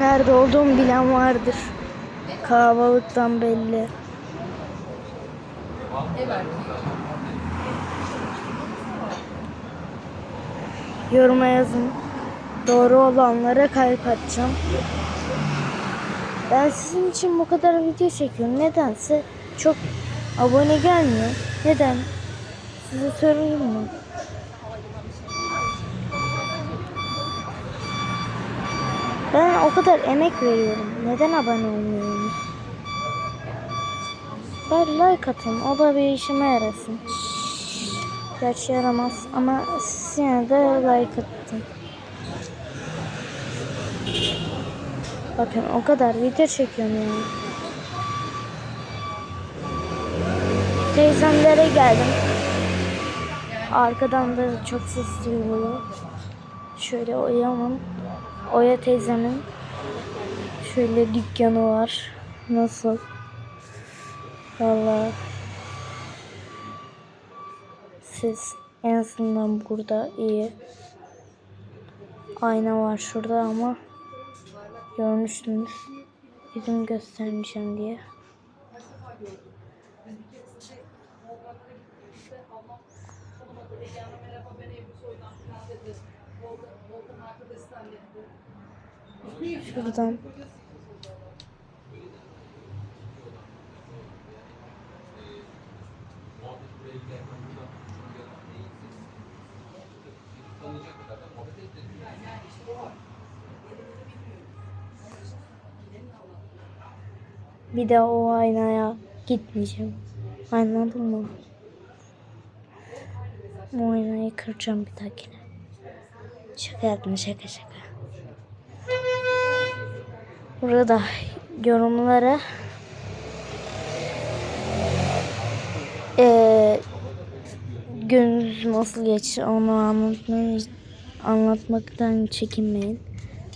Nerede olduğumu bilen vardır. Kalabalıktan belli. Yoruma yazın. Doğru olanlara kalp atacağım. Ben sizin için bu kadar video çekiyorum. Nedense çok abone gelmiyor. Neden? Size sorayım mı? Ben o kadar emek veriyorum. Neden abone olmuyorsunuz? Bari like atın. O da bir işime yarasın. Gerçi yaramaz ama siz yine de like atın. Bakın o kadar video çekiyorum yani. Teyzemlere geldim. Arkadan da çok ses duyuluyor. Şöyle Oya'nın, Oya teyzemin şöyle dükkanı var. Nasıl? Vallahi ses en azından burada iyi. Ayna var şurada ama görmüştünüz. Yüzümü göstermeyeceğim diye. Şuradan. Bir de o aynaya gitmeyeceğim. Anladın mı? O aynayı kıracağım bir dahakine. Şaka yaptım şaka şaka. Burada yorumlara eee gününüz nasıl geçti onu anlatmayı, anlatmaktan çekinmeyin.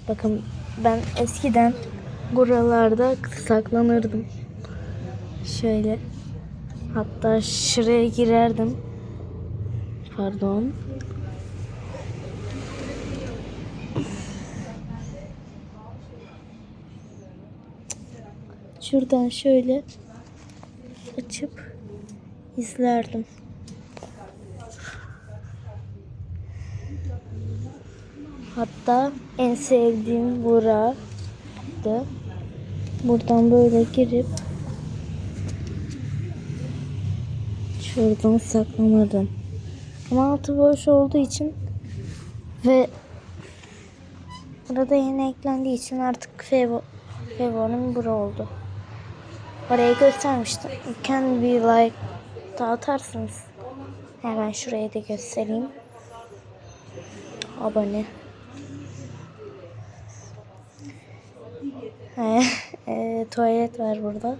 Bakın ben eskiden buralarda saklanırdım. Şöyle. Hatta şuraya girerdim. Pardon. Şuradan şöyle açıp izlerdim. Hatta en sevdiğim buradı. Buradan böyle girip şuradan saklanırdım. Ama altı boş olduğu için ve burada yeni eklendiği için artık Fevo, Fevo'nun bura oldu. Orayı göstermiştim. Kendi bir like dağıtarsınız. Hemen şuraya da göstereyim. Abone. E, tuvalet var burada.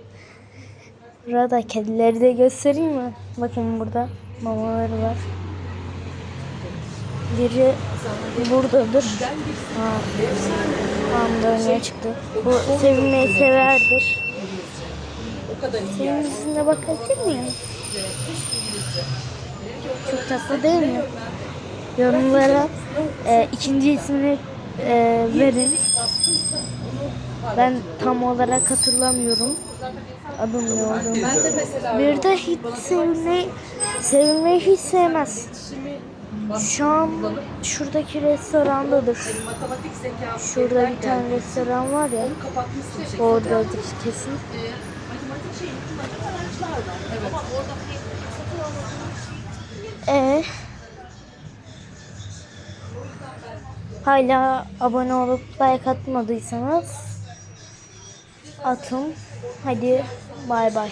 Burada kedileri de göstereyim mi? Bakın burada mamaları var. Biri buradadır. Ha, tam dönmeye çıktı. Bu sevilmeyi severdir. Senin yüzüne bakabilir miyim? Çok tatlı değil mi? Yorumlara e, ikinci ismini e, verin. Ben tam olarak hatırlamıyorum. Adım ne olduğunu. Bir de hiç sevilmeyi, sevilmeyi hiç sevmez. Şu an şuradaki restorandadır. Şurada bir tane restoran var ya. Oradadır kesin. Ee, hala abone olup like atmadıysanız atın. Hadi bay bay.